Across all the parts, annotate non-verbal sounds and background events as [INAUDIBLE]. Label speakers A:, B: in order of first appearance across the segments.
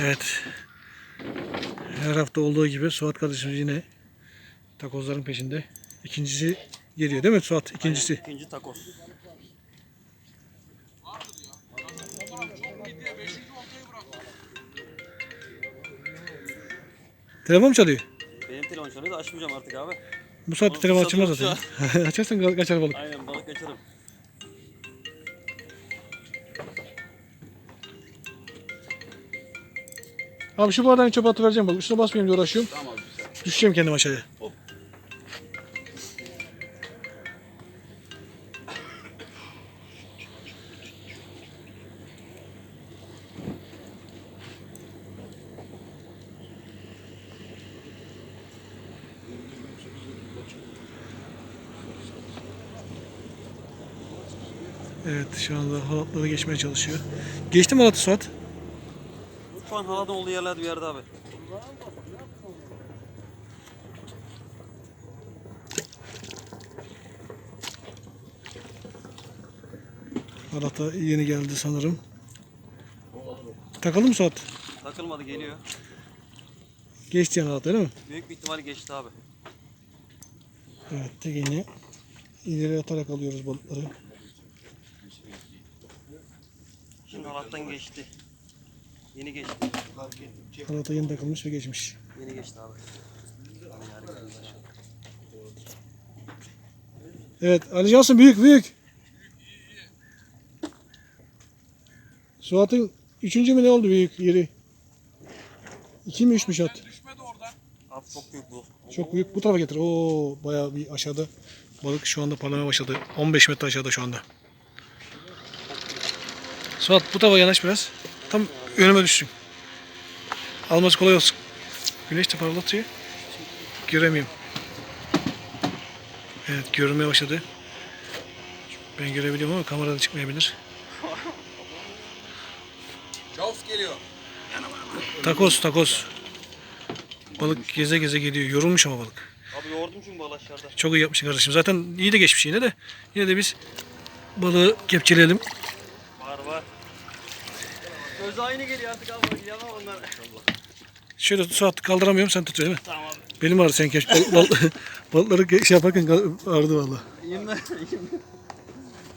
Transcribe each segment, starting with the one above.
A: Evet. Her hafta olduğu gibi Suat kardeşimiz yine takozların peşinde. İkincisi geliyor değil mi Suat? İkincisi.
B: Aynen, ikinci takos.
A: Telefon mu çalıyor?
B: Benim telefon çalıyor da açmayacağım artık abi.
A: Bu saatte telefon açılmaz zaten. [LAUGHS] Açarsan ka- kaçar balık.
B: Aynen balık kaçırırım.
A: Abi şu bardağını çöpe atıvereceğim bak. Üstüne basmayayım diye uğraşıyorum.
B: Tamam güzel.
A: Düşeceğim kendim aşağıya. Evet şu anda halatları geçmeye çalışıyor. Geçti mi halatı Suat?
B: Şu an haladın olduğu yerlerde bir yerde abi.
A: Halata yeni geldi sanırım. Takalım mı Suat?
B: Takılmadı geliyor.
A: Geçti yani halat öyle mi?
B: Büyük bir ihtimal geçti abi.
A: Evet tekini ileri atarak alıyoruz balıkları.
B: Şimdi halattan geçti. Yeni geçti.
A: Halata yeni takılmış ve geçmiş.
B: Yeni geçti abi.
A: Evet Ali Cansın büyük büyük. Suat'ın üçüncü mü ne oldu büyük yeri? İki mi üç mü şat?
B: Abi çok büyük bu.
A: Çok büyük. Bu tarafa getir. Oo bayağı bir aşağıda. Balık şu anda parlamaya başladı. 15 metre aşağıda şu anda. Suat bu tarafa yanaş biraz. Tam önüme düşsün. Alması kolay olsun. Güneş de parlatıyor. Göremiyorum. Evet görünmeye başladı. Ben görebiliyorum ama kamerada çıkmayabilir.
C: Jaws geliyor.
A: Takos takos. Balık geze geze geliyor. Yorulmuş ama balık.
B: Abi yoğurdum çünkü balığı aşağıda.
A: Çok iyi yapmışsın kardeşim. Zaten iyi de geçmiş yine de. Yine de biz balığı kepçeleyelim.
B: Aynı geliyor artık abi. Yalan onlar.
A: Şöyle su at kaldıramıyorum sen tut mi?
B: Tamam abi.
A: Benim ağrı sen keş bal, bal, [LAUGHS] balıkları şey yaparken ağrıdı valla. [LAUGHS]
B: İnmez.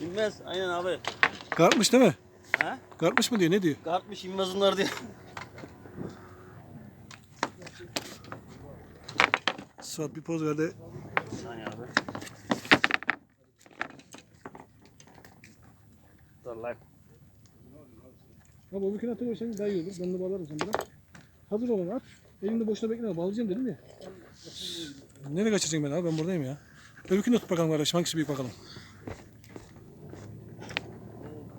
B: İnmez. Aynen abi.
A: Kartmış değil mi?
B: Ha?
A: Kartmış mı diyor ne diyor?
B: Kartmış inmez onlar diye.
A: Suat bir poz verdi.
B: Bir saniye abi. Dur lan.
A: Ha bu mümkün atıyorsan daha iyi olur. Ben de bağlarım sen bırak. Hazır olun at. Elimde boşuna bekleme. Bağlayacağım dedim ya. Nereye kaçıracaksın beni abi? Ben buradayım ya. Öbürkünü tut bakalım kardeşim. Hangisi büyük bakalım.